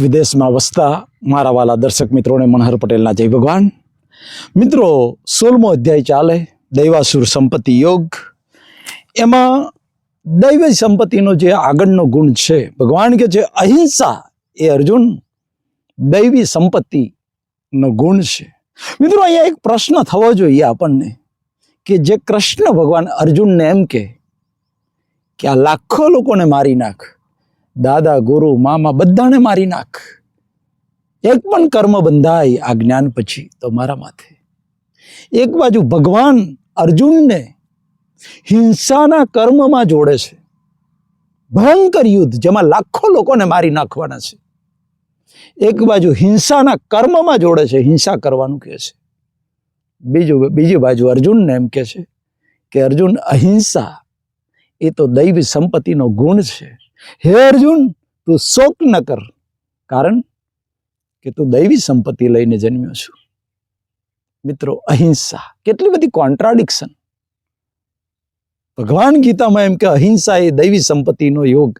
વિદેશમાં વસતા મારા વાલા દર્શક મિત્રોને મનહર પટેલના જય ભગવાન. મિત્રો, સોળમો અધ્યાય ચાલે, દૈવાસુર સંપત્તિ યોગ. એમાં દૈવી સંપત્તિનો જે આગળનો ગુણ છે, ભગવાન કે છે, અહિંસા એ અર્જુન દૈવી સંપત્તિનો ગુણ છે. મિત્રો, અહીંયા એક પ્રશ્ન થવો જોઈએ આપણને, કે જે કૃષ્ણ ભગવાન અર્જુનને એમ કે કે આ લાખો લોકોને મારી નાખ. દાદા, ગુરુ, મામા, બધાને મારી નાખ. એક પણ કર્મ બંધાય આ જ્ઞાન પછી તો મારા માથે. એક બાજુ ભગવાન અર્જુનને હિંસાના કર્મમાં જોડે છે. ભયંકર યુદ્ધ જેમાં લાખો લોકોને મારી નાખવાના છે. એક બાજુ હિંસાના કર્મમાં જોડે છે, હિંસા કરવાનું કહે છે. બીજું, બીજી બાજુ અર્જુનને એમ કહે છે કે અર્જુન અહિંસા એ તો દૈવી સંપત્તિનો ગુણ છે. હે અર્જુન, તું શોક ન કર. કારણ કે તું દૈવી સંપત્તિ લઈને જન્મ્યો છું. મિત્રો, અહિંસા કેટલી બધી કોન્ટ્રાડિક્શન ભગવાન ગીતામાં એમ કે અહિંસા એ દૈવી સંપત્તિનો યોગ,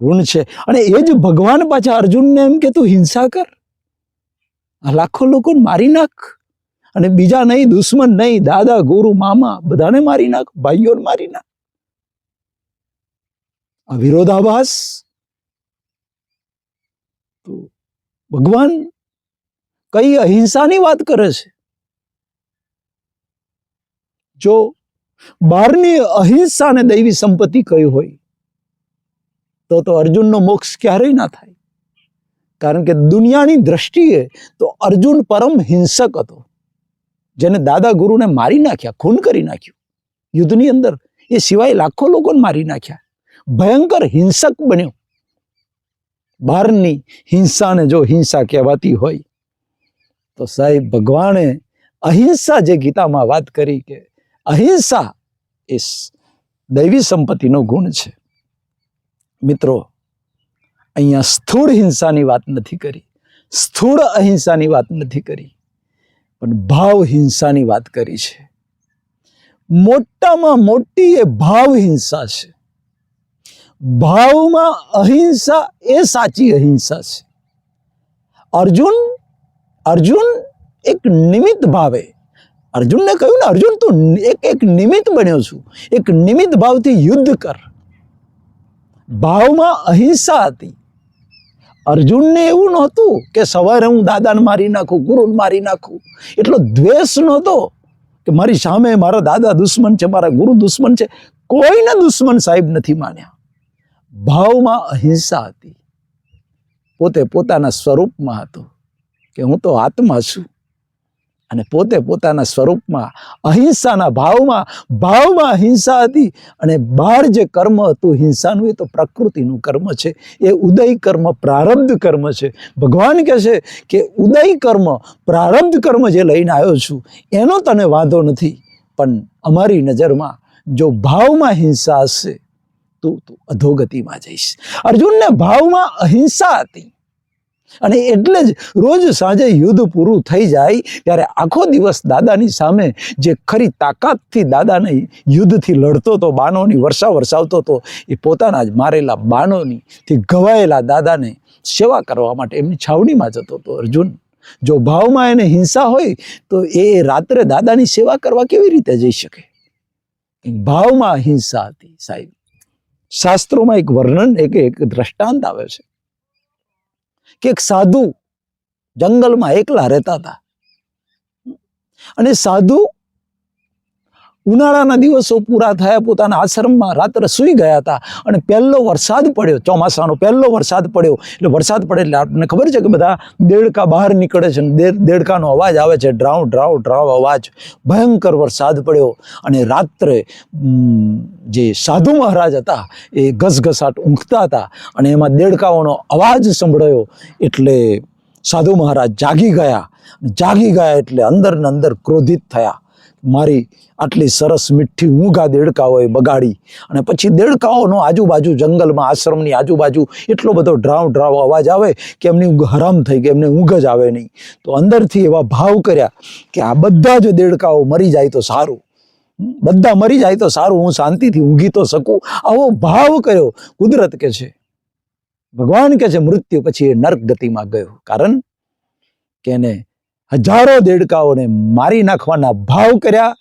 ગુણ છે. અને એ જ ભગવાન પાછા અર્જુનને એમ કે તું હિંસા કર. આ લાખો લોકોને મારી નાખ. અને બીજા નહીં, દુશ્મન નહીં, દાદા, ગુરુ, મામા, બધાને મારી નાખ, ભાઈઓને મારી નાખ. આ વિરોધાભાસ તો ભગવાન કઈ અહિંસાની વાત કરે છે? જો બહારની અહિંસાને દૈવી સંપત્તિ કઈ હોય, તો તો અર્જુનનો મોક્ષ ક્યારેય ના થાય. કારણ કે દુનિયાની દ્રષ્ટિએ તો અર્જુન પરમ હિંસક હતો. જેને દાદા ગુરુને મારી નાખ્યા, ખૂન કરી નાખ્યું. યુદ્ધની અંદર એ સિવાય લાખો લોકોને મારી નાખ્યા. ભયંકર હિંસક બન્યો. બહારની હિંસાને જો હિંસા કહેવાતી હોય, તો સાહેબ ભગવાને અહિંસા જે ગીતામાં વાત કરી કે અહિંસા એ દૈવી સંપત્તિનો ગુણ છે. મિત્રો, અહીંયા સ્થૂળ હિંસાની વાત નથી કરી. સ્થૂળ અહિંસાની વાત નથી કરી, પણ ભાવ હિંસાની વાત કરી છે. મોટામાં મોટી એ ભાવ હિંસા છે. ભાવમાં અહિંસા એ સાચી અહિંસા છે. અર્જુન અર્જુન એક નિમિત્ત ભાવે. અર્જુનને કહ્યું ને, અર્જુન, તું એક એક નિમિત્ત બન્યો છું. એક નિમિત્ત ભાવથી યુદ્ધ કર. ભાવમાં અહિંસા હતી. અર્જુનને એવું નહોતું કે સવારે હું દાદાને મારી નાખું, ગુરુને મારી નાખું. એટલો દ્વેષ નહોતો કે મારી સામે મારા દાદા દુશ્મન છે, મારા ગુરુ દુશ્મન છે. કોઈને દુશ્મન સાહેબ નથી માન્યા. ભાવમાં અહિંસા હતી. પોતે પોતાના સ્વરૂપમાં હતો કે હું તો આત્મા છું. અને પોતે પોતાના સ્વરૂપમાં અહિંસાના ભાવમાં ભાવમાં હિંસા હતી. અને બહાર જે કર્મ હતું હિંસાનું, એ તો પ્રકૃતિનું કર્મ છે. એ ઉદય કર્મ, પ્રારબ્ધ કર્મ છે. ભગવાન કહે છે કે ઉદય કર્મ, પ્રારબ્ધ કર્મ જે લઈને આવ્યો છું, એનો તને વાંધો નથી. પણ અમારી નજરમાં જો ભાવમાં હિંસા હશે તું તું અધોગતિમાં જઈશ. અર્જુનને ભાવમાં અહિંસા હતી. અને એટલે જ રોજ સાંજે યુદ્ધ પૂરું થઈ જાય ત્યારે આખો દિવસ દાદાની સામે જે ખરી તાકાતથી દાદાને યુદ્ધથી લડતો હતો બાણોની વર્ષા વરસાવતો હતો એ પોતાના જ મારેલા બાણોની થી ઘવાયેલા દાદાને સેવા કરવા માટે એમની છાવણીમાં જતો હતો અર્જુન. જો ભાવમાં એને હિંસા હોય, તો એ રાત્રે દાદાની સેવા કરવા કેવી રીતે જઈ શકે? ભાવમાં હિંસા હતી સાહેબ. શાસ્ત્રોમાં એક વર્ણન, એક એક દ્રષ્ટાંત આવે છે કે એક સાધુ જંગલમાં એકલા રહેતા હતા. અને સાધુ ઉનાળાના દિવસો પૂરા થયા, પોતાના આશ્રમમાં રાત્રે સૂઈ ગયા હતા અને પહેલો વરસાદ પડ્યો, ચોમાસાનો પહેલો વરસાદ પડ્યો. એટલે વરસાદ પડે એટલે આપણને ખબર છે કે બધા દેડકા બહાર નીકળે છે અને દેડકાનો અવાજ આવે છે, ડ્રાઉ ડ્રાઉ ડ્રાઉ અવાજ. ભયંકર વરસાદ પડ્યો અને રાત્રે જે સાધુ મહારાજ હતા, એ ઘસઘસાટ ઊંઘતા હતા અને એમાં દેડકાઓનો અવાજ સંભળાયો એટલે સાધુ મહારાજ જાગી ગયા. જાગી ગયા એટલે અંદર ને અંદર ક્રોધિત થયા. મારી આટલી સરસ મીઠી ઊંઘા દેડકાઓએ બગાડી અને પછી દેડકાઓનો આજુબાજુ જંગલમાં આશ્રમની આજુબાજુ એટલો બધો ડ્રાવ ડ્રાવ અવાજ આવે કે એમની ઊંઘ હરામ થઈ ગઈ, એમને ઊંઘ જ આવે નહીં. તો અંદરથી એવા ભાવ કર્યા કે આ બધા જ દેડકાઓ મરી જાય તો સારું. બધા મરી જાય તો સારું, હું શાંતિથી ઊંઘી તો શકું. આવો ભાવ કર્યો. કુદરત કે છે? ભગવાન કે છે, મૃત્યુ પછી એ નર્ક ગતિમાં ગયો. કારણ કે એને હજારો દેડકાઓને મારી નાખવાના ભાવ કર્યા.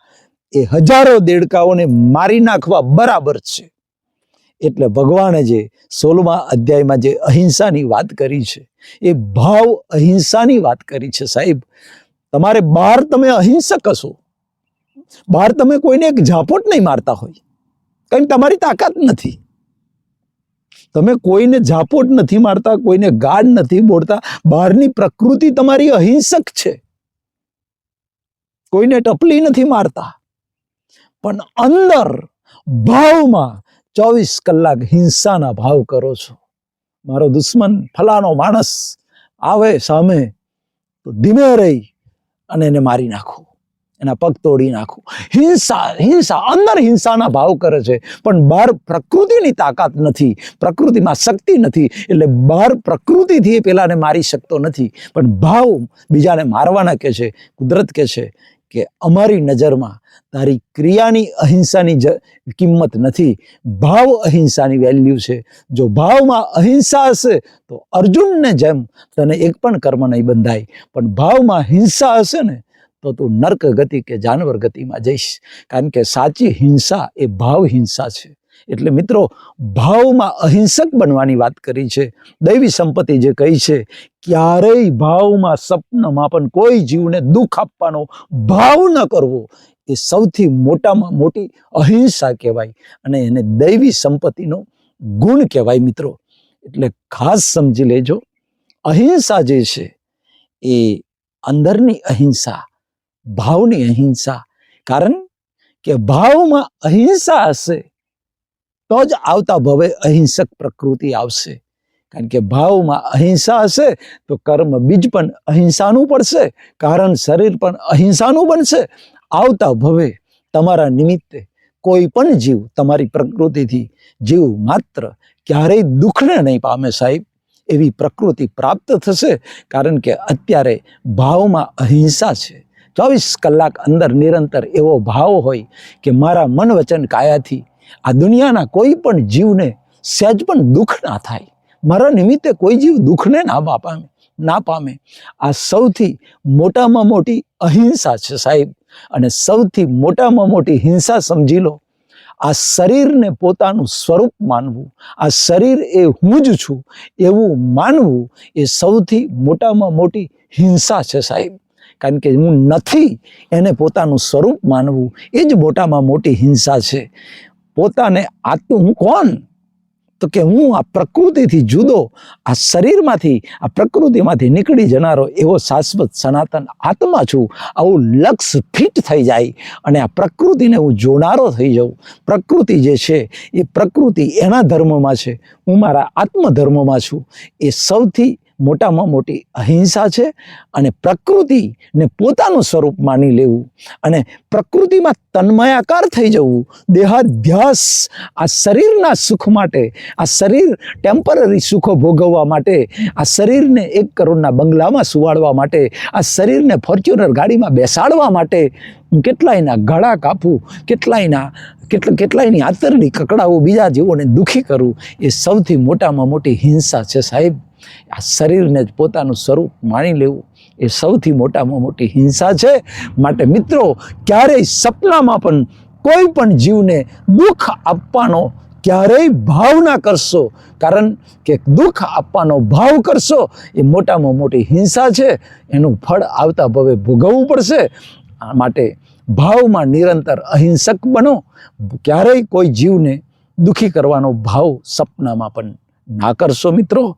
એ હજારો દેડકાઓને મારી નાખવા બરાબર છે. એટલે ભગવાને જે સોળમા અધ્યાયમાં જે અહિંસાની વાત કરી છે, એ ભાવ અહિંસાની વાત કરી છે સાહેબ. તમારે બહાર તમે અહિંસક હશો. બહાર તમે કોઈને એક ઝાપોટ નહીં મારતા હોય. કારણ તમારી તાકાત નથી. તમે કોઈને ઝાપોટ નથી મારતા, કોઈને ગાઢ નથી બોડતા બહારની પ્રકૃતિ તમારી અહિંસક છે. કોઈને ટપલી નથી મારતા. પણ અંદર ભાવમાં ચોવીસ કલાક હિંસાના ભાવ કરો છો. મારો દુશ્મન ફલાનો માણસ આવે સામે, તો ધીમે રહી અને એને મારી નાખો. એના પગ તોડી નાખો. હિંસા હિંસા, અંદર હિંસાના ભાવ કરે છે. પણ બહાર પ્રકૃતિની તાકાત નથી. પ્રકૃતિમાં શક્તિ નથી. એટલે બહાર પ્રકૃતિથી એ પેલાને મારી શકતો નથી. પણ ભાવ બીજાને મારવાના કે છે, કુદરત કે છે કે અમારી નજરમાં તારી ક્રિયાની અહિંસાની જ કિંમત નથી. ભાવ અહિંસાની વેલ્યુ છે. જો ભાવમાં અહિંસા હશે, તો અર્જુનને જેમ તને એક પણ કર્મ નહીં બંધાય. પણ ભાવમાં હિંસા હશે ને તો તું નર્ક ગતિ કે જાનવર ગતિમાં જઈશ. કારણ કે સાચી હિંસા એ ભાવ હિંસા છે. એટલે મિત્રો, ભાવમાં અહિંસક બનવાની વાત કરી છે. દૈવી સંપત્તિ જે કહી છે, ક્યારેય ભાવમાં સપનમાં પણ કોઈ જીવને દુઃખ આપવાનો ભાવ ન કરવો. એ સૌથી મોટામાં મોટી અહિંસા કહેવાય. અને એને દૈવી સંપત્તિનો ગુણ કહેવાય મિત્રો. એટલે ખાસ સમજી લેજો. અહિંસા જે છે, એ અંદરની અહિંસા ભાવની અહિંસા. કારણ કે ભાવમાં અહિંસા હશે, તો જ આવતા ભવે અહિંસક પ્રકૃતિ આવશે. કારણ કે ભાવમાં અહિંસા હશે, તો કર્મ બીજ પણ અહિંસાનું પડશે, કારણ શરીર પણ અહિંસાનું બનશે. આવતા ભવે તમારા નિમિત્તે કોઈ પણ જીવ તમારી પ્રકૃતિથી જીવ માત્ર ક્યારેય દુઃખને નહીં પામે સાહેબ. એવી પ્રકૃતિ પ્રાપ્ત થશે, કારણ કે અત્યારે ભાવમાં અહિંસા છે. ચોવીસ કલાક અંદર નિરંતર એવો ભાવ હોય કે મારા મન વચન કાયાથી આ દુનિયાના કોઈ પણ જીવને સહેજ પણ દુઃખ ના થાય. મારા નિમિત્તે કોઈ જીવ દુઃખને ના પામે ના પામે. આ સૌથી મોટામાં મોટી અહિંસા છે સાહેબ. અને સૌથી મોટામાં મોટી હિંસા સમજી લો. આ શરીરને પોતાનું સ્વરૂપ માનવું, આ શરીર એ હું જ છું એવું માનવું એ સૌથી મોટામાં મોટી હિંસા છે સાહેબ. કારણ કે હું નથી એને પોતાનું સ્વરૂપ માનવું. એ જ મોટામાં મોટી હિંસા છે. પોતાને આત્મ હું કોણ? તો કે હું આ પ્રકૃતિથી જુદો, આ શરીરમાંથી, આ પ્રકૃતિમાંથી નીકળી જનારો એવો શાશ્વત સનાતન આત્મા છું. આવું લક્ષ ફિટ થઈ જાય અને આ પ્રકૃતિને હું જોનારો થઈ જાઉં. પ્રકૃતિ જે છે, એ પ્રકૃતિ એના ધર્મમાં છે. હું મારા આત્મધર્મમાં છું. એ સૌથી મોટામાં મોટી અહિંસા છે અને પ્રકૃતિને પોતાનું સ્વરૂપ માની લેવું અને પ્રકૃતિમાં તન્મયાકાર થઈ જવું. દેહાધ્યાસ આ શરીરના સુખ માટે, આ શરીર ટેમ્પરરી સુખો ભોગવવા માટે, આ શરીરને એક કરોડના બંગલામાં સુવાડવા માટે, આ શરીરને ફોર્ચ્યુનર ગાડીમાં બેસાડવા માટે કેટલાયના ગળા કાપવું કેટલાયના, કેટલા, કેટલાયની આતરડી કકડાવું, બીજા જીવોને દુઃખી કરવું એ સૌથી મોટામાં મોટી હિંસા છે સાહેબ. આ શરીરને જ પોતાનું સ્વરૂપ માણી લેવું એ સૌથી મોટામાં મોટી હિંસા છે. માટે મિત્રો, ક્યારેય સપનામાં પણ કોઈ પણ જીવને દુઃખ આપવાનો ક્યારેય ભાવ ના કરશો. કારણ કે દુઃખ આપવાનો ભાવ કરશો એ મોટામાં મોટી હિંસા છે. એનું ફળ આવતા ભવે ભોગવવું પડશે. માટે ભાવમાં નિરંતર અહિંસક બનો. ક્યારેય કોઈ જીવને દુઃખી કરવાનો ભાવ સપનામાં પણ ના કરશો મિત્રો.